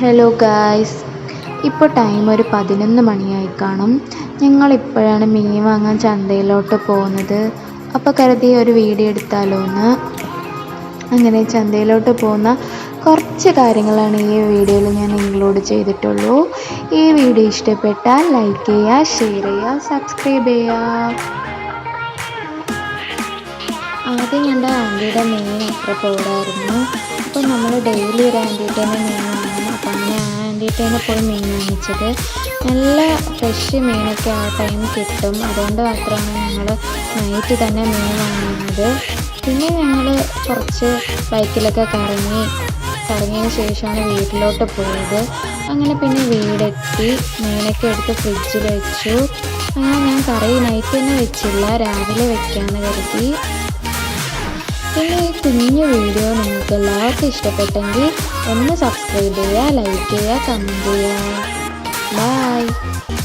Hello guys ഇപ്പോൾ time ഒരു പതിനൊന്ന് മണിയായി കാണും. ഞങ്ങൾ ഇപ്പോഴാണ് മീൻ വാങ്ങാൻ ചന്തയിലോട്ട് പോകുന്നത്. അപ്പോൾ കരുതി ഒരു വീഡിയോ എടുത്താലോ എന്ന്. അങ്ങനെ ചന്തയിലോട്ട് പോകുന്ന കുറച്ച് കാര്യങ്ങളാണ് ഈ വീഡിയോയിൽ ഞാൻ ഇൻക്ലൂഡ് ചെയ്തിട്ടുള്ളൂ. ഈ വീഡിയോ ഇഷ്ടപ്പെട്ടാൽ ലൈക്ക് ചെയ്യുക ഷെയർ ചെയ്യുക സബ്സ്ക്രൈബ് ചെയ്യുക. ആദ്യം കണ്ട ആന്റിയുടെ മെയിൻ അത്ര പോരായിരുന്നു. അപ്പോൾ നമ്മൾ ഡെയിലി ഒരു ആന്റിയുടെ അങ്ങനെ തന്നെ പോയി മീൻ വാങ്ങിച്ചത്. നല്ല ഫ്രഷ് മീനൊക്കെ ആ ടൈം കിട്ടും. അതുകൊണ്ട് മാത്രമാണ് ഞങ്ങൾ നൈറ്റ് തന്നെ മീൻ വാങ്ങുന്നത്. പിന്നെ ഞങ്ങൾ കുറച്ച് ബൈക്കിലൊക്കെ കറങ്ങി കറങ്ങിയതിന് ശേഷമാണ് വീട്ടിലോട്ട് പോയത്. അങ്ങനെ പിന്നെ വീടെത്തി മീനൊക്കെ എടുത്ത് ഫ്രിഡ്ജിൽ വെച്ചു. അങ്ങനെ ഞാൻ കറി നൈറ്റ് തന്നെ വെച്ചില്ല. രാവിലെ വെക്കാമെന്ന് കരുതി. പിന്നെ ഈ കുഞ്ഞു വീഡിയോ നിങ്ങൾക്ക് എല്ലാവർക്കും ഇഷ്ടപ്പെട്ടെങ്കിൽ ഒന്ന് സബ്സ്ക്രൈബ് ചെയ്യുക ലൈക്ക് ചെയ്യുക കമന്റ് ചെയ്യുക. ബൈ